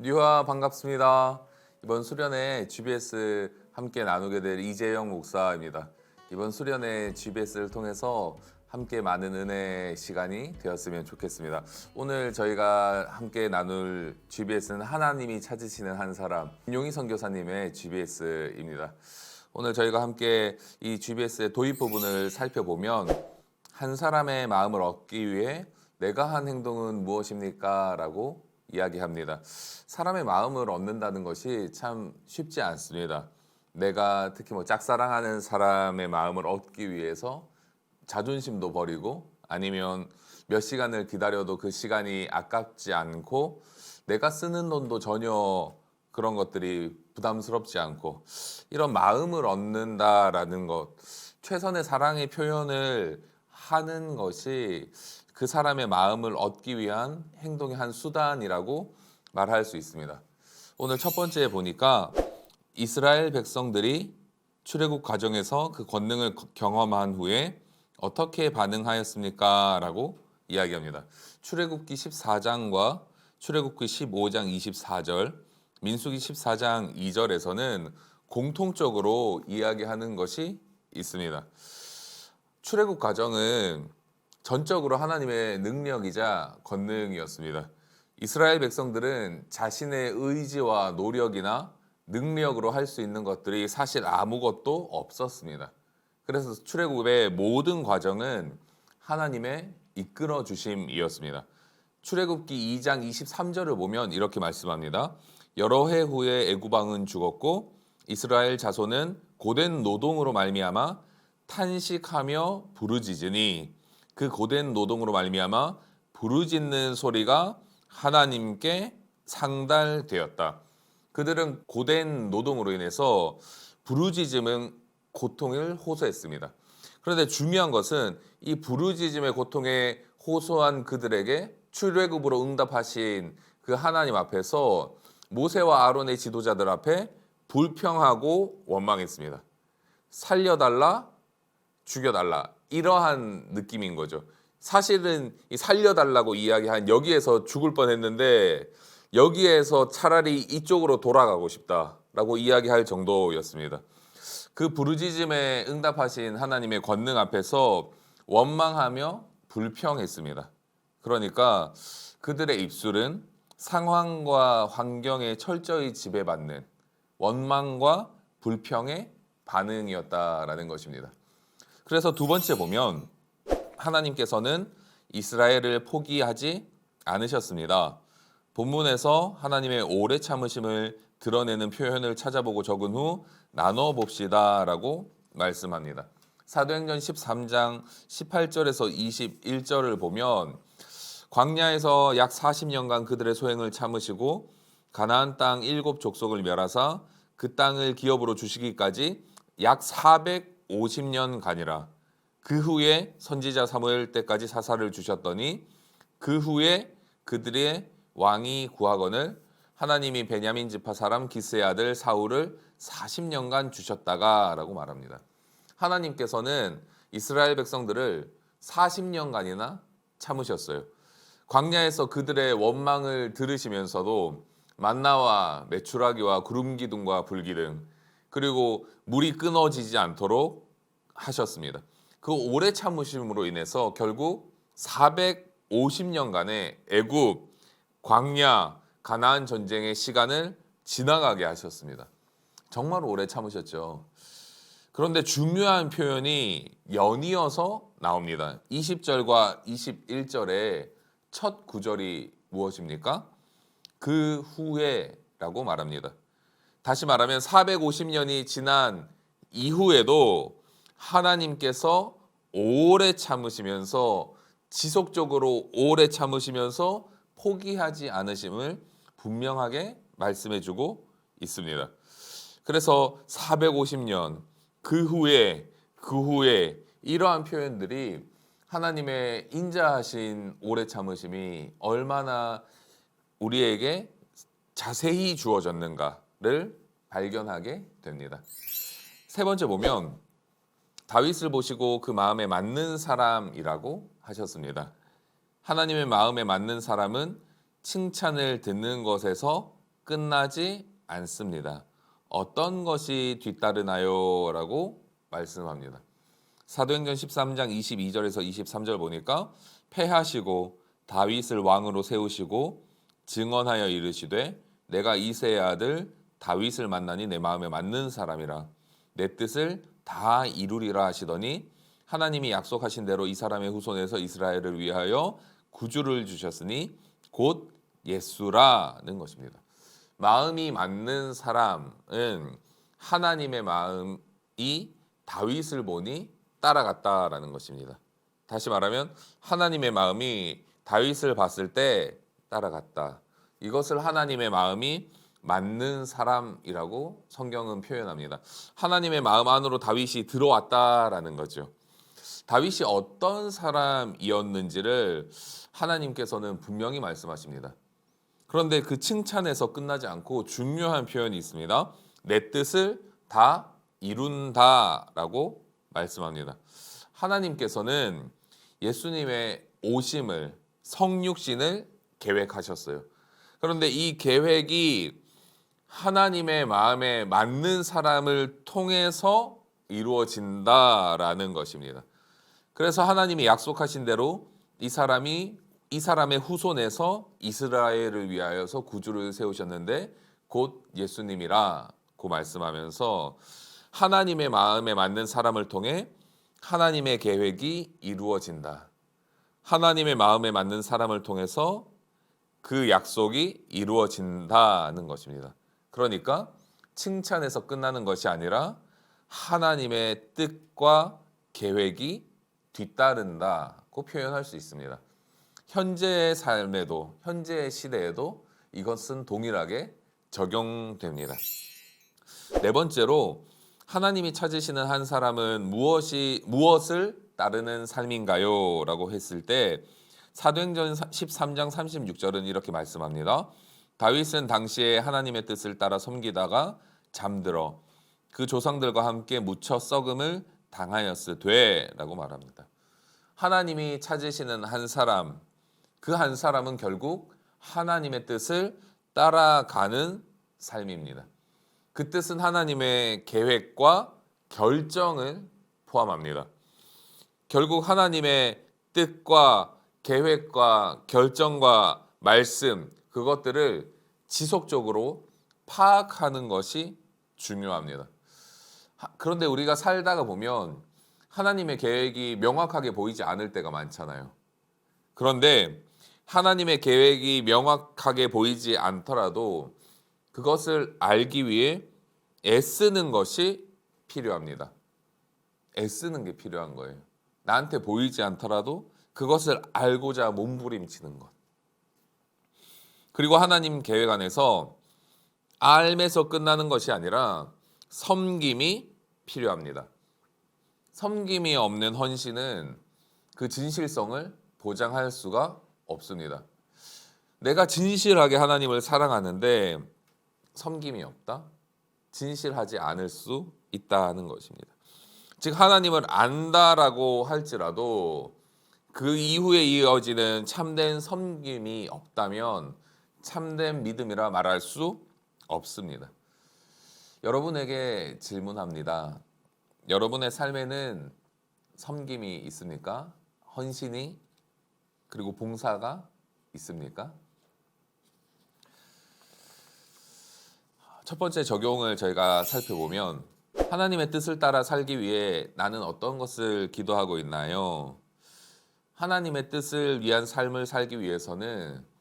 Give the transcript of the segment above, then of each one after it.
유아 반갑습니다. 이번 수련회 GBS 함께 나누게 될 이재영 목사입니다. 이번 수련회 GBS를 통해서 함께 많은 은혜 시간이 되었으면 좋겠습니다. 오늘 저희가 함께 나눌 GBS는 하나님이 찾으시는 한 사람 윤용희 선교사님의 GBS입니다. 오늘 저희가 함께 이 GBS의 도입 부분을 살펴보면 한 사람의 마음을 얻기 위해 내가 한 행동은 무엇입니까? 라고 이야기합니다. 사람의 마음을 얻는다는 것이 참 쉽지 않습니다. 내가 특히 뭐 짝사랑하는 사람의 마음을 얻기 위해서 자존심도 버리고 아니면 몇 시간을 기다려도 그 시간이 아깝지 않고 내가 쓰는 돈도 전혀 그런 것들이 부담스럽지 않고 이런 마음을 얻는다라는 것 최선의 사랑의 표현을 하는 것이 그 사람의 마음을 얻기 위한 행동의 한 수단이라고 말할 수 있습니다. 오늘 첫 번째 보니까 이스라엘 백성들이 출애굽 과정에서 그 권능을 경험한 후에 어떻게 반응하였습니까? 라고 이야기합니다. 출애굽기 14장과 출애굽기 15장 24절, 민수기 14장 2절에서는 공통적으로 이야기하는 것이 있습니다. 출애굽 과정은 전적으로 하나님의 능력이자 권능이었습니다. 이스라엘 백성들은 자신의 의지와 노력이나 능력으로 할 수 있는 것들이 사실 아무것도 없었습니다. 그래서 출애굽의 모든 과정은 하나님의 이끌어 주심이었습니다. 출애굽기 2장 23절을 보면 이렇게 말씀합니다. 여러 해 후에 애굽 왕은 죽었고 이스라엘 자손은 고된 노동으로 말미암아 탄식하며 부르짖으니 그 고된 노동으로 말미암아 부르짖는 소리가 하나님께 상달되었다. 그들은 고된 노동으로 인해서 부르짖음은 고통을 호소했습니다. 그런데 중요한 것은 이 부르짖음의 고통에 호소한 그들에게 출애굽으로 응답하신 그 하나님 앞에서 모세와 아론의 지도자들 앞에 불평하고 원망했습니다. 살려달라, 죽여달라 이러한 느낌인 거죠. 사실은 이 살려달라고 이야기한 여기에서 죽을 뻔했는데 여기에서 차라리 이쪽으로 돌아가고 싶다라고 이야기할 정도였습니다. 그 부르짖음에 응답하신 하나님의 권능 앞에서 원망하며 불평했습니다. 그러니까 그들의 입술은 상황과 환경에 철저히 지배받는 원망과 불평의 반응이었다라는 것입니다. 그래서 두 번째 보면 하나님께서는 이스라엘을 포기하지 않으셨습니다. 본문에서 하나님의 오래 참으심을 드러내는 표현을 찾아보고 적은 후 나눠 봅시다라고 말씀합니다. 사도행전 13장 18절에서 21절을 보면 광야에서 약 40년간 그들의 소행을 참으시고 가나안 땅 일곱 족속을 멸하사 그 땅을 기업으로 주시기까지 약 450년간이라 그 후에 선지자 사무엘 때까지 사사를 주셨더니 그 후에 그들의 왕이 구하건을 하나님이 베냐민 지파 사람 기스의 아들 사울을 40년간 주셨다가라고 말합니다. 하나님께서는 이스라엘 백성들을 40년간이나 참으셨어요. 광야에서 그들의 원망을 들으시면서도 만나와 메추라기와 구름 기둥과 불 기둥 그리고 물이 끊어지지 않도록 하셨습니다. 그 오래 참으심으로 인해서 결국 450년간의 애굽 광야 가나안 전쟁의 시간을 지나가게 하셨습니다. 정말 오래 참으셨죠. 그런데 중요한 표현이 연이어서 나옵니다. 20절과 21절의 첫 구절이 무엇입니까? 그 후에라고 말합니다. 다시 말하면 450년이 지난 이후에도 하나님께서 오래 참으시면서 지속적으로 오래 참으시면서 포기하지 않으심을 분명하게 말씀해 주고 있습니다. 그래서 450년 그 후에 그 후에 이러한 표현들이 하나님의 인자하신 오래 참으심이 얼마나 우리에게 자세히 주어졌는가를 발견하게 됩니다. 세 번째 보면 다윗을 보시고 그 마음에 맞는 사람이라고 하셨습니다. 하나님의 마음에 맞는 사람은 칭찬을 듣는 것에서 끝나지 않습니다. 어떤 것이 뒤따르나요? 라고 말씀합니다. 사도행전 13장 22절에서 23절 보니까 패하시고 다윗을 왕으로 세우시고 증언하여 이르시되 내가 이세의 아들 다윗을 만나니 내 마음에 맞는 사람이라 내 뜻을 다 이루리라 하시더니 하나님이 약속하신 대로 이 사람의 후손에서 이스라엘을 위하여 구주를 주셨으니 곧 예수라는 것입니다. 마음이 맞는 사람은 하나님의 마음이 다윗을 보니 따라갔다라는 것입니다. 다시 말하면 하나님의 마음이 다윗을 봤을 때 따라갔다. 이것을 하나님의 마음이 맞는 사람이라고 성경은 표현합니다. 하나님의 마음 안으로 다윗이 들어왔다라는 거죠. 다윗이 어떤 사람이었는지를 하나님께서는 분명히 말씀하십니다. 그런데 그 칭찬에서 끝나지 않고 중요한 표현이 있습니다. 내 뜻을 다 이룬다라고 말씀합니다. 하나님께서는 예수님의 오심을 성육신을 계획하셨어요. 그런데 이 계획이 하나님의 마음에 맞는 사람을 통해서 이루어진다라는 것입니다. 그래서 하나님이 약속하신 대로 이 사람이 이 사람의 후손에서 이스라엘을 위하여서 구주를 세우셨는데 곧 예수님이라고 말씀하면서 하나님의 마음에 맞는 사람을 통해 하나님의 계획이 이루어진다. 하나님의 마음에 맞는 사람을 통해서 그 약속이 이루어진다는 것입니다. 그러니까 칭찬에서 끝나는 것이 아니라 하나님의 뜻과 계획이 뒤따른다고 표현할 수 있습니다. 현재의 삶에도 현재의 시대에도 이것은 동일하게 적용됩니다. 네 번째로 하나님이 찾으시는 한 사람은 무엇이 무엇을 따르는 삶인가요?라고 했을 때 사도행전 13장 36절은 이렇게 말씀합니다. 다윗은 당시에 하나님의 뜻을 따라 섬기다가 잠들어 그 조상들과 함께 묻혀 썩음을 당하였으되라고 말합니다. 하나님이 찾으시는 한 사람, 그 한 사람은 결국 하나님의 뜻을 따라가는 삶입니다. 그 뜻은 하나님의 계획과 결정을 포함합니다. 결국 하나님의 뜻과 계획과 결정과 말씀 그것들을 지속적으로 파악하는 것이 중요합니다. 그런데 우리가 살다가 보면 하나님의 계획이 명확하게 보이지 않을 때가 많잖아요. 그런데 하나님의 계획이 명확하게 보이지 않더라도 그것을 알기 위해 애쓰는 것이 필요합니다. 애쓰는 게 필요한 거예요. 나한테 보이지 않더라도 그것을 알고자 몸부림치는 것. 그리고 하나님 계획 안에서 알면서 끝나는 것이 아니라 섬김이 필요합니다. 섬김이 없는 헌신은 그 진실성을 보장할 수가 없습니다. 내가 진실하게 하나님을 사랑하는데 섬김이 없다? 진실하지 않을 수 있다는 것입니다. 즉 하나님을 안다라고 할지라도 그 이후에 이어지는 참된 섬김이 없다면 참된 믿음이라 말할 수 없습니다. 여러분에게 질문합니다. 여러분의 삶에는 섬김이 있습니까? 헌신이 그리고 봉사가 있습니까? 첫 번째 적용을 저희가 살펴보면 하나님의 뜻을 따라 살기 위해 나는 어떤 것을 기도하고 있나요? 하나님의 뜻을 위한 삶을 살기 위해서는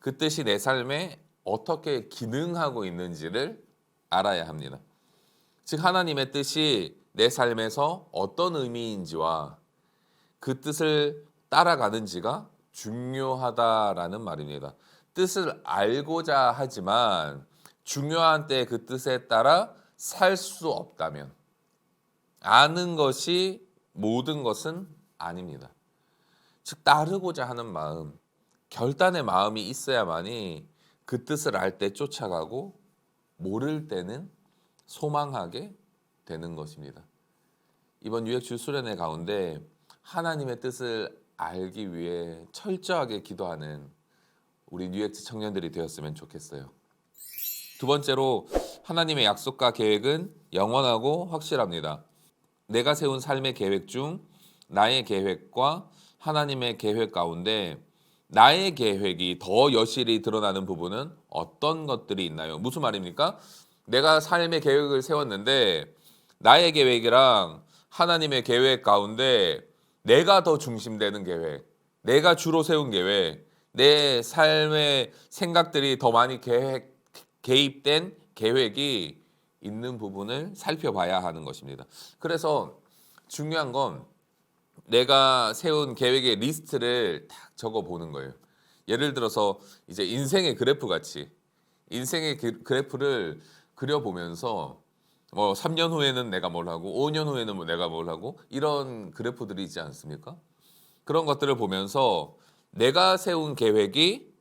그 뜻이 내 삶에 어떻게 기능하고 있는지를 알아야 합니다. 즉 하나님의 뜻이 내 삶에서 어떤 의미인지와 그 뜻을 따라가는지가 중요하다라는 말입니다. 뜻을 알고자 하지만 중요한 때 그 뜻에 따라 살 수 없다면 아는 것이 모든 것은 아닙니다. 즉 따르고자 하는 마음, 결단의 마음이 있어야만이 그 뜻을 알 때 쫓아가고 모를 때는 소망하게 되는 것입니다. 이번 유액주 수련회 가운데 하나님의 뜻을 알기 위해 철저하게 기도하는 우리 뉴엑스 청년들이 되었으면 좋겠어요. 두 번째로 하나님의 약속과 계획은 영원하고 확실합니다. 내가 세운 삶의 계획 중 나의 계획과 하나님의 계획 가운데 나의 계획이 더 여실히 드러나는 부분은 어떤 것들이 있나요? 무슨 말입니까? 내가 삶의 계획을 세웠는데 나의 계획이랑 하나님의 계획 가운데 내가 더 중심되는 계획, 내가 주로 세운 계획, 내 삶의 생각들이 더 많이 계획, 개입된 계획이 있는 부분을 살펴봐야 하는 것입니다. 그래서 중요한 건 내가 세운 계획의 리스트를 딱 적어 보는 거예요. 예를 들어서 이제 인생의 그래프 같이 인생의 그- 그래프를 그려 보면서 뭐 3년 후에는 내가 뭘 하고 5년 후에는 뭐 내가 뭘 하고 이런 그래프들이 있지 않습니까? 그런 것들을 보면서 내가 세운 계획이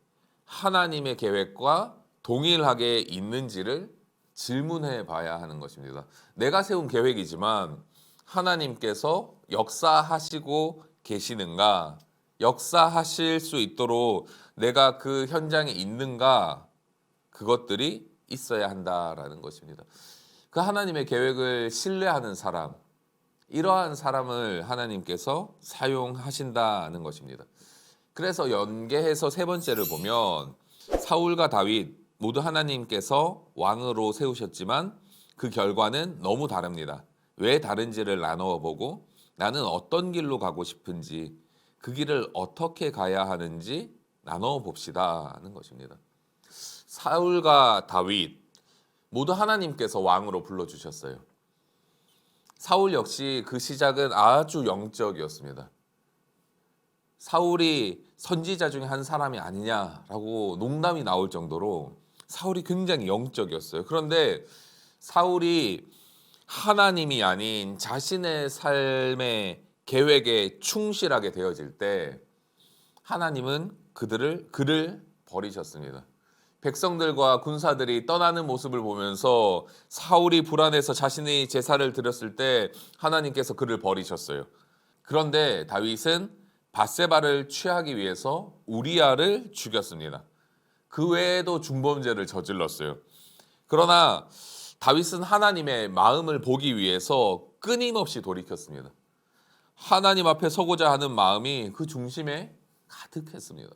하나님의 계획과 동일하게 있는지를 질문해 봐야 하는 것입니다. 내가 세운 계획이지만 하나님께서 역사하시고 계시는가? 역사하실 수 있도록 내가 그 현장에 있는가? 그것들이 있어야 한다라는 것입니다. 그 하나님의 계획을 신뢰하는 사람, 이러한 사람을 하나님께서 사용하신다는 것입니다. 그래서 연계해서 세 번째를 보면 사울과 다윗 모두 하나님께서 왕으로 세우셨지만 그 결과는 너무 다릅니다. 왜 다른지를 나누어 보고 나는 어떤 길로 가고 싶은지 그 길을 어떻게 가야 하는지 나누어 봅시다는 것입니다. 사울과 다윗 모두 하나님께서 왕으로 불러 주셨어요. 사울 역시 그 시작은 아주 영적이었습니다. 사울이 선지자 중에 한 사람이 아니냐라고 농담이 나올 정도로 사울이 굉장히 영적이었어요. 그런데 사울이 하나님이 아닌 자신의 삶의 계획에 충실하게 되어질 때 하나님은 그들을 그를 버리셨습니다. 백성들과 군사들이 떠나는 모습을 보면서 사울이 불안해서 자신의 제사를 드렸을 때 하나님께서 그를 버리셨어요. 그런데 다윗은 바세바를 취하기 위해서 우리아를 죽였습니다. 그 외에도 중범죄를 저질렀어요. 그러나 다윗은 하나님의 마음을 보기 위해서 끊임없이 돌이켰습니다. 하나님 앞에 서고자 하는 마음이 그 중심에 가득했습니다.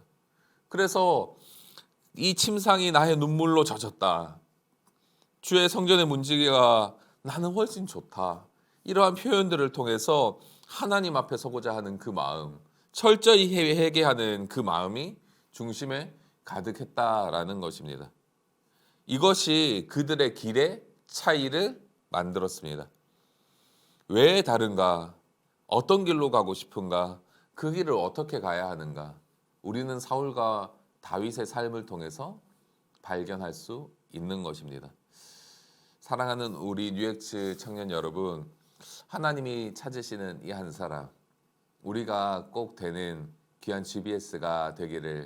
그래서 이 침상이 나의 눈물로 젖었다. 주의 성전의 문지기가 나는 훨씬 좋다. 이러한 표현들을 통해서 하나님 앞에 서고자 하는 그 마음, 철저히 회개하는 그 마음이 중심에 가득했다라는 것입니다. 이것이 그들의 길의 차이를 만들었습니다. 왜 다른가? 어떤 길로 가고 싶은가? 그 길을 어떻게 가야 하는가? 우리는 사울과 다윗의 삶을 통해서 발견할 수 있는 것입니다. 사랑하는 우리 뉴엑츠 청년 여러분, 하나님이 찾으시는 이 한 사람, 우리가 꼭 되는 귀한 GBS가 되기를